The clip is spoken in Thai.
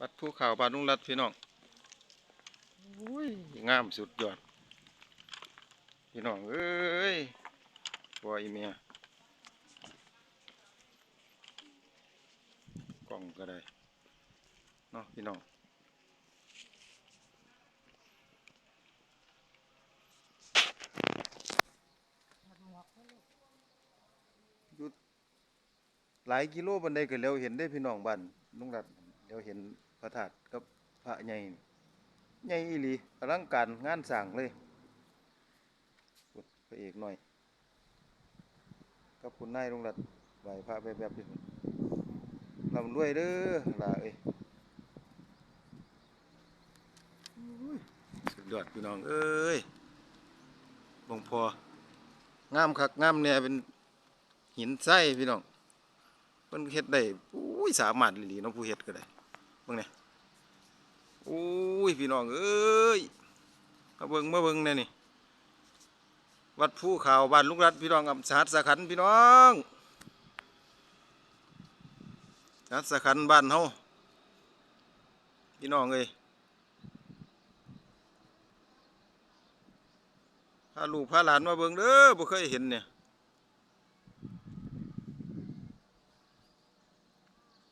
วัดภูเขาบานลุงรัดพี่น้องอุ้ยงามสุดยอด พี่น้องเอ้ยบัวอีเมียกล่องก็ได้เนาะพี่น้องหลายกิโลบันไดก็แล้วเห็นได้พี่น้องบ้านลุงรัด เดี๋ยวเห็นพระธาตุกับพระใหญ่ใหญ่อีหลีอลังการงานสร้างเลยพุดพระเอกหน่อยกับคุณนายลงรัดไหวพระแบบแบบๆอยู่ลำรวยเด้อล่ะเอ้ยสุดยอดพี่น้องเอ้ยบงพองามคักงามเนี่ยเป็นหินไส้พี่น้องเพิ่นเฮ็ดได้อุ้ยสามารถอีหลีน้องผู้เฮ็ดก็ได้ เบิ่งเนี่ยอุ้ยพี่น้องเอ้ยมาเบิ่งมาเบิ่งแน่นี่ วัดภูข่าวบ้านลุงรัฐพี่น้องอำสหัสสะขันพี่น้องสหัสสะขันบ้านเฮาพี่น้องเอ้ยพาลูกพาหลานมาเบิ่งเด้อบ่เคยเห็นเนี่ย